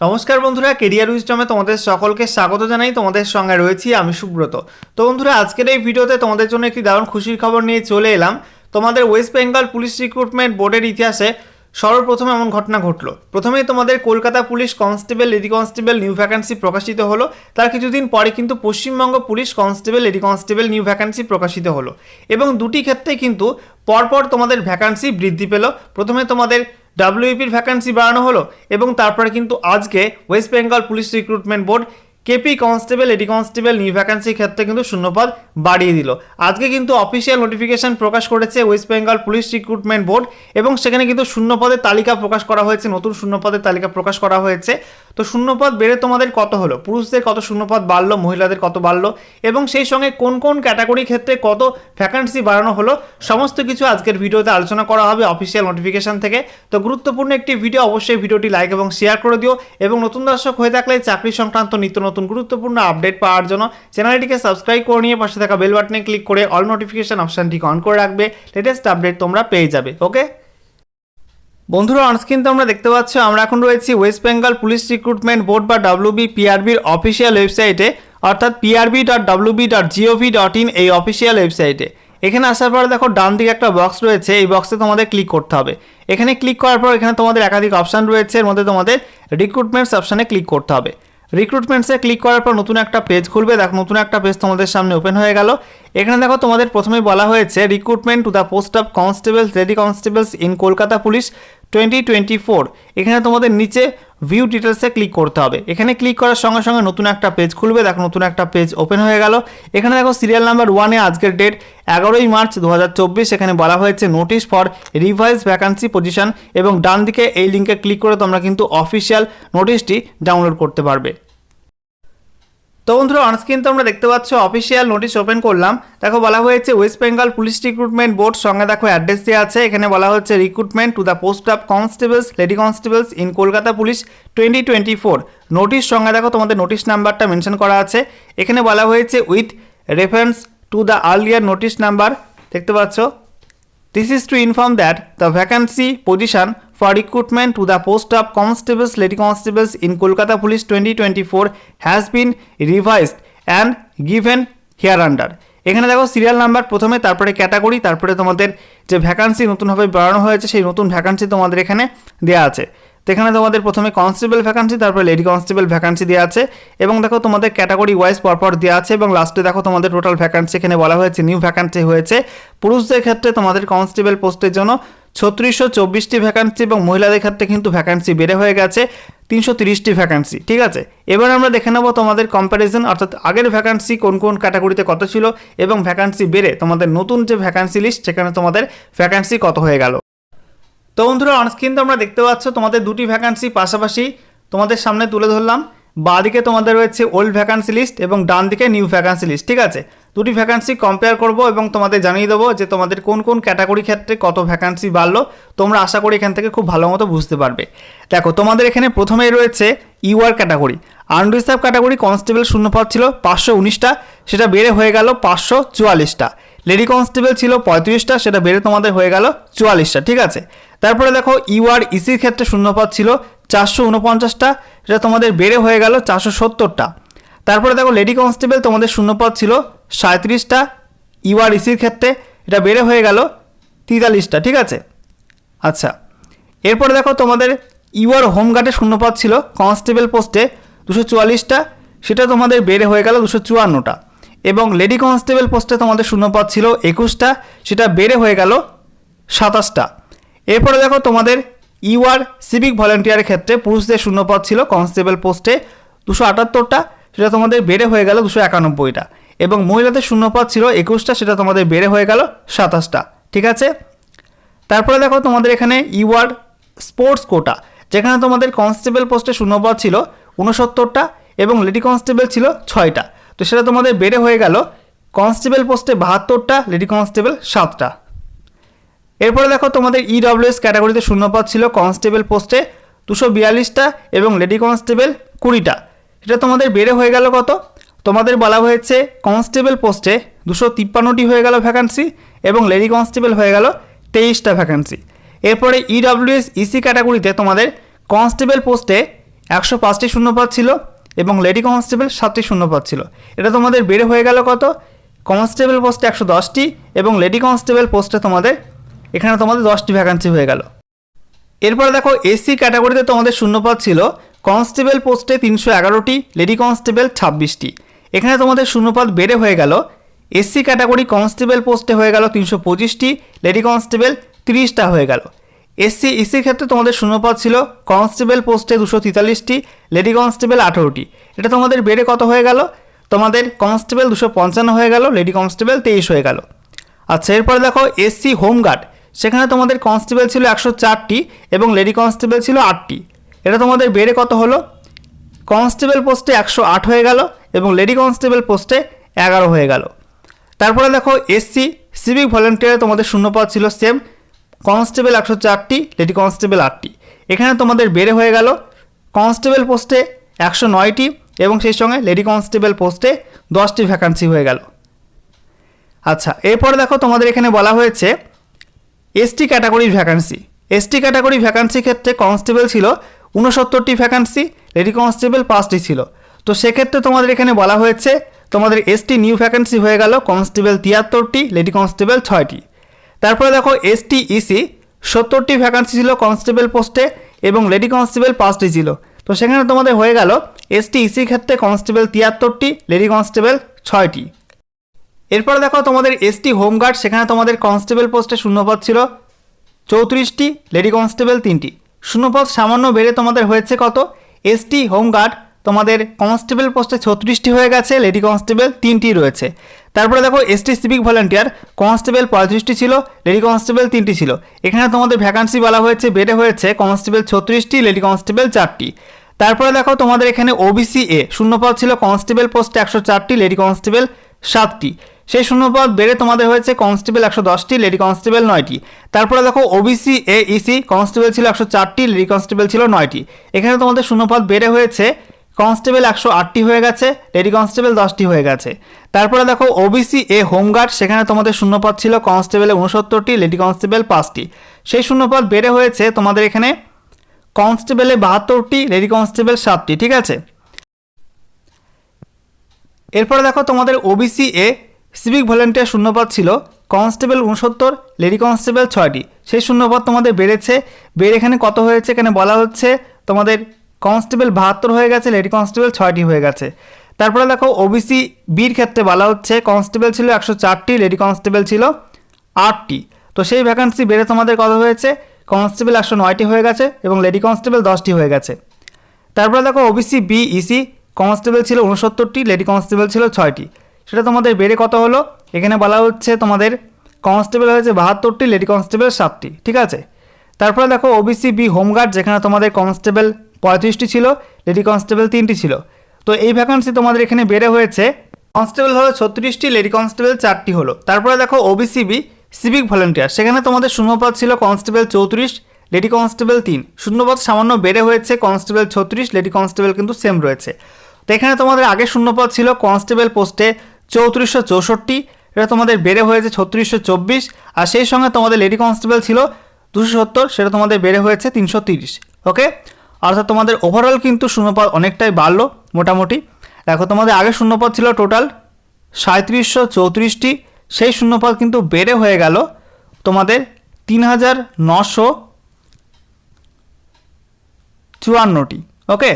নমস্কার বন্ধুরা কেরিয়ার উইস্টমে তোমাদের সকলকে স্বাগত জানাই। তোমাদের সঙ্গে রয়েছি আমি সুব্রত। তো বন্ধুরা, আজকের এই ভিডিওতে তোমাদের জন্য একটি দারুণ খুশির খবর নিয়ে চলে এলাম। তোমাদের ওয়েস্ট বেঙ্গল পুলিশ রিক্রুটমেন্ট বোর্ডের ইতিহাসে সর্বপ্রথম এমন ঘটনা ঘটলো। প্রথমেই তোমাদের Kolkata police constable lady constable new vacancy প্রকাশিত হলো। তার কিছুদিন পরে কিন্তু Paschimbanga police constable lady constable new vacancy প্রকাশিত হলো। এবং দুটি ক্ষেত্রে কিন্তু পরপর তোমাদের ভ্যাকান্সি বৃদ্ধি পেল। প্রথমে তোমাদের ডাব্লিউপির ভ্যাকান্সি বাড়ানো হলো এবং তারপরে কিন্তু আজকে West Bengal police recruitment board KP constable lady constable new ভ্যাকান্সির ক্ষেত্রে কিন্তু শূন্যপদ বাড়িয়ে দিল। আজকে কিন্তু অফিসিয়াল নোটিফিকেশন প্রকাশ করেছে West Bengal police recruitment board এবং সেখানে কিন্তু শূন্যপদের তালিকা প্রকাশ করা হয়েছে, নতুন শূন্যপদের তালিকা প্রকাশ করা হয়েছে। তো শূন্যপদ বেড়ে তোমাদের কত হলো? পুরুষদের কত শূন্যপদ বাড়লো? মহিলাদের কত বাড়লো? এবং সেই সঙ্গে কোন কোন ক্যাটাগরি ক্ষেত্রে কত ভ্যাকান্সি বাড়ানো হলো? সমস্ত কিছু আজকের ভিডিওতে আলোচনা করা হবে অফিসিয়াল নোটিফিকেশন থেকে। তো গুরুত্বপূর্ণ একটি ভিডিও অবশ্যই ভিডিওটি লাইক এবং শেয়ার করে দিও। এবং নতুন দর্শক হয়ে থাকলে চাকরি সংক্রান্ত নিত্য নতুন গুরুত্বপূর্ণ আপডেট পাওয়ার জন্য চ্যানেলটিকে সাবস্ক্রাইব করে নিয়ে পাশে থাকা বেল বাটনে ক্লিক করে অল নোটিফিকেশান অপশানটিকে অন করে রাখবে। লেটেস্ট আপডেট তোমরা পেয়ে যাবে ওকে বন্ধুরা অনস্ক্রিন তোমরা দেখতে পাচ্ছ, আমরা এখন রয়েছি West Bengal police recruitment board বা ডাব্লিউবি পিআরবির অফিসিয়াল ওয়েবসাইটে অর্থাৎ PRB dot WB dot GOV dot in এই অফিসিয়াল ওয়েবসাইটে এখানে আসার পর দেখো, ডান দিকে একটা বক্স রয়েছে, এই বক্সে তোমাদের ক্লিক করতে হবে। এখানে ক্লিক করার পর এখানে তোমাদের একাধিক অপশান রয়েছে, এর মধ্যে তোমাদের রিক্রুটমেন্টস অপশানে ক্লিক করতে হবে। রিক্রুটমেন্টসে ক্লিক করার পর নতুন একটা পেজ খুলবে। দেখো, নতুন একটা পেজ তোমাদের সামনে ওপেন হয়ে গেল। এখানে দেখো, তোমাদের প্রথমে বলা হয়েছে recruitment to the post of constables lady constables in Kolkata police twenty twenty four এখানে তোমাদের নিচে ভিউ ডিটেলসে ক্লিক করতে হবে। এখানে ক্লিক করার সঙ্গে সঙ্গে নতুন একটা পেজ খুলবে। দেখো, নতুন একটা পেজ ওপেন হয়ে গেল। এখানে দেখো সিরিয়াল নাম্বার ওয়ানে আজকের ডেট এগারোই মার্চ দু হাজার চব্বিশ। এখানে বলা হয়েছে notice for revise vacancy position এবং ডান দিকে এই লিঙ্কে ক্লিক করে তোমরা কিন্তু অফিসিয়াল নোটিশটি ডাউনলোড করতে পারবে। তো বন্ধুরা অনস্ক্রিন তোমরা দেখতে পাচ্ছ অফিসিয়াল নোটিশ ওপেন করলাম। দেখো, বলা হয়েছে West Bengal police recruitment board সঙ্গে দেখো অ্যাড্রেস দেওয়া আছে। এখানে বলা হচ্ছে recruitment to the post of constables lady constables in Kolkata police twenty twenty four notice সঙ্গে দেখো, তোমাদের নোটিশ নাম্বারটা মেনশন করা আছে। এখানে বলা হয়েছে with reference to the earlier notice number দেখতে পাচ্ছ। This is to inform that the vacancy position for recruitment to the post of constables, lady constables in Kolkata Police 2024 has been revised and given hereunder. এখানে দেখো serial number প্রথমে তারপরে category তারপরে তোমাদের যে vacancy নতুনভাবে বাড়ানো হয়েছে সেই নতুন ভ্যাকান্সি তোমাদের এখানে দেওয়া আছে তো এখানে তোমাদের প্রথমে কনস্টেবল ভ্যাকান্সি তারপরে লেডি কনস্টেবল ভ্যাকান্সি দেওয়া আছে এবং দেখো তোমাদের ক্যাটাগরি ওয়াইজ পরপর দেওয়া আছে এবং লাস্টে দেখো তোমাদের টোটাল ভ্যাকান্সি এখানে বলা হয়েছে নিউ ভ্যাকান্সি হয়েছে পুরুষদের ক্ষেত্রে তোমাদের কনস্টেবল পোস্টের জন্য ছত্রিশশো চব্বিশটি ভ্যাকান্সি এবং মহিলাদের ক্ষেত্রে কিন্তু ভ্যাকান্সি বেড়ে হয়ে গেছে তিনশো তিরিশটি ভ্যাকান্সি ঠিক আছে? এবার আমরা দেখে নেব তোমাদের কম্প্যারিজন অর্থাৎ আগের ভ্যাকান্সি কোন কোন ক্যাটাগরিতে কত ছিল এবং ভ্যাকান্সি বেড়ে তোমাদের নতুন যে ভ্যাকান্সি লিস্ট সেখানে তোমাদের ভ্যাকান্সি কত হয়ে গেল। তো বন্ধুরা অনস্ক্রিন তোমরা দেখতে পাচ্ছ তোমাদের দুটি ভ্যাকান্সি পাশাপাশি তোমাদের সামনে তুলে ধরলাম। বাঁদিকে তোমাদের রয়েছে ওল্ড ভ্যাকান্সি লিস্ট এবং ডান দিকে নিউ ভ্যাকান্সি লিস্ট ঠিক আছে? দুটি ভ্যাকান্সি কম্পেয়ার করব এবং তোমাদের জানিয়ে দেবো যে তোমাদের কোন কোন ক্যাটাগরি ক্ষেত্রে কত ভ্যাকান্সি বাড়লো। তোমরা আশা করি এখান থেকে খুব ভালো মতো বুঝতে পারবে। দেখো, তোমাদের এখানে প্রথমেই রয়েছে UR category unreserved category constable শূন্যপদ ছিল পাঁচশো উনিশটা, সেটা বেড়ে হয়ে গেল পাঁচশো চুয়াল্লিশটা। লেডি কনস্টেবল ছিল পঁয়ত্রিশটা, সেটা বেড়ে তোমাদের হয়ে গেল চুয়াল্লিশটা, ঠিক আছে? তারপরে দেখো ইউআর ইসির ক্ষেত্রে শূন্যপদ ছিল চারশো উনপঞ্চাশটা সেটা তোমাদের বেড়ে হয়ে গেল চারশো সত্তরটা। তারপরে দেখো, লেডি কনস্টেবল তোমাদের শূন্যপদ ছিল সাঁত্রিশটা ইউআর ইসির ক্ষেত্রে এটা বেড়ে হয়ে গেল তেতাল্লিশটা, ঠিক আছে? আচ্ছা এরপরে দেখো তোমাদের ইউআর হোমগার্ডে শূন্যপদ ছিল, কনস্টেবল পোস্টে দুশো চুয়াল্লিশটা, সেটা তোমাদের বেড়ে হয়ে গেল দুশো চুয়ান্নটা। এবং লেডি কনস্টেবল পোস্টে তোমাদের শূন্যপদ ছিল একুশটা, সেটা বেড়ে হয়ে গেল সাতাশটা। এরপরে দেখো তোমাদের ইউআর সিভিক ভলেন্টিয়ারের ক্ষেত্রে পুরুষদের শূন্যপদ ছিল কনস্টেবল পোস্টে দুশো আটাত্তরটা, সেটা তোমাদের বেড়ে হয়ে গেল দুশো একানব্বইটা। এবং মহিলাদের শূন্যপদ ছিল একুশটা, সেটা তোমাদের বেড়ে হয়ে গেল সাতাশটা। ঠিক আছে? তারপরে দেখো তোমাদের এখানে ইউআর স্পোর্টস কোটা, যেখানে তোমাদের কনস্টেবল পোস্টে শূন্যপদ ছিল উনসত্তরটা এবং লেডি কনস্টেবল ছিল ছয়টা। তো সেটা তোমাদের বেড়ে হয়ে গেল। কনস্টেবল পোস্টে বাহাত্তরটা, লেডি কনস্টেবল সাতটা। এরপরে দেখো তোমাদের ইডব্লিউএস ক্যাটাগরিতে শূন্যপদ ছিল, কনস্টেবল পোস্টে দুশো বিয়াল্লিশটা এবং লেডি কনস্টেবল কুড়িটা। এটা তোমাদের বেড়ে হয়ে গেল কত? তোমাদের বলা হয়েছে কনস্টেবল পোস্টে দুশো তিপ্পান্নটি হয়ে গেল ভ্যাকান্সি এবং লেডি কনস্টেবল হয়ে গেল তেইশটা ভ্যাকান্সি এরপরে ইডব্লিউএস ইসি ক্যাটাগরিতে তোমাদের কনস্টেবল পোস্টে একশো পাঁচটি শূন্যপদ ছিল এবং লেডি কনস্টেবল সাতটি শূন্যপদ ছিল। এটা তোমাদের বেড়ে হয়ে গেল কত? কনস্টেবল পোস্টে একশো দশটি এবং লেডি কনস্টেবল পোস্টে তোমাদের, এখানে তোমাদের দশটি ভ্যাকান্সি হয়ে গেল। এরপরে দেখো, এসসি ক্যাটাগরিতে তোমাদের শূন্যপদ ছিল, কনস্টেবল পোস্টে তিনশো এগারোটি, লেডি কনস্টেবল ছাব্বিশটি। এখানে তোমাদের শূন্যপদ বেড়ে হয়ে গেল, এসসি ক্যাটাগরি কনস্টেবল পোস্টে হয়ে গেল তিনশো পঁচিশটি, লেডি কনস্টেবল তিরিশটা হয়ে গেল। এসসি ইসির ক্ষেত্রে তোমাদের শূন্যপদ ছিল, কনস্টেবল পোস্টে দুশো তেতাল্লিশটি, লেডি কনস্টেবল আঠেরোটি। এটা তোমাদের বেড়ে কত হয়ে গেল? তোমাদের কনস্টেবল দুশো পঞ্চান্ন হয়ে গেল, লেডি কনস্টেবল তেইশ হয়ে গেল। আচ্ছা এরপরে দেখো, এসসি হোমগার্ড। সেখানে তোমাদের কনস্টেবল ছিল একশো চারটি এবং লেডি কনস্টেবল ছিল আটটি। এটা তোমাদের বেড়ে কত হলো? কনস্টেবল পোস্টে একশো আট হয়ে গেল এবং লেডি কনস্টেবল পোস্টে এগারো হয়ে গেল। তারপরে দেখো, এসসি সিভিক ভলেন্টিয়ারে তোমাদের শূন্যপদ ছিল সেম কনস্টেবল একশো চারটি, লেডি কনস্টেবল আটটি। এখানে তোমাদের বেড়ে হয়ে গেল কনস্টেবল পোস্টে একশো নয়টি এবং সেই সঙ্গে লেডি কনস্টেবল পোস্টে দশটি ভ্যাকান্সি হয়ে গেল। আচ্ছা এরপর দেখো তোমাদের এখানে বলা হয়েছে এসটি ক্যাটাগরির ভ্যাকান্সি। এসটি ক্যাটাগরি ভ্যাকান্সি ক্ষেত্রে কনস্টেবল ছিল উনসত্তরটি ভ্যাকান্সি, লেডি কনস্টেবল পাঁচটি ছিল। তো সেক্ষেত্রে তোমাদের এখানে বলা হয়েছে তোমাদের এসটি নিউ ভ্যাকান্সি হয়ে গেল কনস্টেবল তিয়াত্তরটি, লেডি কনস্টেবল ছয়টি। তারপরে দেখো এসটি ইসি সত্তরটি ভ্যাকান্সি ছিল কনস্টেবল পোস্টে এবং লেডি কনস্টেবল পাঁচটি ছিল। তো সেখানে তোমাদের হয়ে গেল এসটি ইসির ক্ষেত্রে কনস্টেবল তিয়াত্তরটি লেডি কনস্টেবল ছয়টি। এরপরে দেখো তোমাদের এসটি হোমগার্ড সেখানে তোমাদের কনস্টেবল পোস্টে শূন্যপদ ছিল চৌত্রিশটি লেডি কনস্টেবল তিনটি। শূন্যপদ সামান্য বেড়ে তোমাদের হয়েছে কত? এসটি হোমগার্ড তোমাদের কনস্টেবল পোস্টে ছত্রিশটি হয়ে গেছে, লেডি কনস্টেবল তিনটি রয়েছে। তারপরে দেখো, এসটি সিভিক ভলেন্টিয়ার, কনস্টেবল পঁয়ত্রিশটি ছিল, লেডি কনস্টেবল তিনটি ছিল। এখানে তোমাদের ভ্যাকান্সি বলা হয়েছে, বেড়ে হয়েছে, কনস্টেবল ছত্রিশটি, লেডি কনস্টেবল চারটি। তারপরে দেখো, তোমাদের এখানে ওবিসি এ শূন্যপদ ছিল, কনস্টেবল পোস্টে একশো চারটি, লেডি কনস্টেবল সাতটি। সেই শূন্যপদ বেড়ে তোমাদের হয়েছে, কনস্টেবল একশো দশটি, লেডি কনস্টেবল নয়টি। তারপরে দেখো ওবিসি এ ইসি কনস্টেবল ছিল একশো চারটি, লেডি কনস্টেবল ছিল নয়টি। এখানে তোমাদের শূন্যপদ বেড়ে হয়েছে কনস্টেবল একশো আটটি হয়ে গেছে, লেডি কনস্টেবল দশটি হয়ে গেছে। তারপরে দেখো ওবিসি এ হোমগার্ড সেখানে তোমাদের শূন্যপদ ছিল কনস্টেবলে উনসত্তরটি লেডি কনস্টেবল পাঁচটি। সেই শূন্যপদ বেড়ে হয়েছে তোমাদের এখানে কনস্টেবলে বাহাত্তরটি, লেডি কনস্টেবল সাতটি, ঠিক আছে? এরপরে দেখো, তোমাদের ওবিসি এ সিভিক ভলেন্টিয়ার শূন্যপদ ছিল কনস্টেবল উনসত্তর লেডি কনস্টেবল ছয়টি। সেই শূন্যপদ তোমাদের বেড়েছে, বেড়ে এখানে কত হয়েছে? এখানে বলা হচ্ছে তোমাদের কনস্টেবল বাহাত্তর হয়ে গেছে, লেডি কনস্টেবল ছয়টি হয়ে গেছে। তারপরে দেখো ওবিসি বির ক্ষেত্রে বলা হচ্ছে, কনস্টেবল ছিল একশো চারটি, লেডি কনস্টেবল ছিল আটটি। তো সেই ভ্যাকান্সি বেড়ে তোমাদের কত হয়েছে? কনস্টেবল একশো নয়টি হয়ে গেছে এবং লেডি কনস্টেবল দশটি হয়ে গেছে। তারপরে দেখো ওবিসি বি ইসি কনস্টেবল ছিল উনসত্তরটি লেডি কনস্টেবল ছিল ছয়টি। সেটা তোমাদের বেড়ে কত হলো? এখানে বলা হচ্ছে তোমাদের কনস্টেবল হয়েছে বাহাত্তরটি, লেডি কনস্টেবল সাতটি, ঠিক আছে? তারপরে দেখো ওবিসি বি হোমগার্ড যেখানে তোমাদের কনস্টেবল পঁয়ত্রিশটি ছিল, লেডি কনস্টেবল তিনটি ছিল। তো এই ভ্যাকান্সি তোমাদের এখানে বেড়ে হয়েছে। কনস্টেবল হলো ছত্রিশটি, লেডি কনস্টেবল চারটি হলো। তারপরে দেখো ওবিসি বি সিভিক ভলেন্টিয়ার সেখানে তোমাদের শূন্যপদ ছিল কনস্টেবল চৌত্রিশ, লেডি কনস্টেবল তিন। শূন্যপদ সামান্য বেড়ে হয়েছে, কনস্টেবল ছত্রিশ, লেডি কনস্টেবল কিন্তু সেম রয়েছে। তো এখানে তোমাদের আগে শূন্যপদ ছিল কনস্টেবল পোস্টে চৌত্রিশশো চৌষট্টি, এটা তোমাদের বেড়ে হয়েছে ছত্রিশশো চব্বিশ, আর সেই সঙ্গে তোমাদের লেডি কনস্টেবল ছিল দুশো সত্তর, সেটা তোমাদের বেড়ে হয়েছে তিনশো তিরিশ। ওকে? অর্থাৎ তোমাদের ওভারঅল কিন্তু শূন্যপদ অনেকটাই বাড়লো মোটামুটি। দেখো, তোমাদের আগে শূন্যপদ ছিল টোটাল সাঁত্রিশশো চৌত্রিশটি, সেই শূন্যপদ কিন্তু বেড়ে হয়ে গেল তোমাদের তিন হাজার নশো চুয়ান্নটি ওকে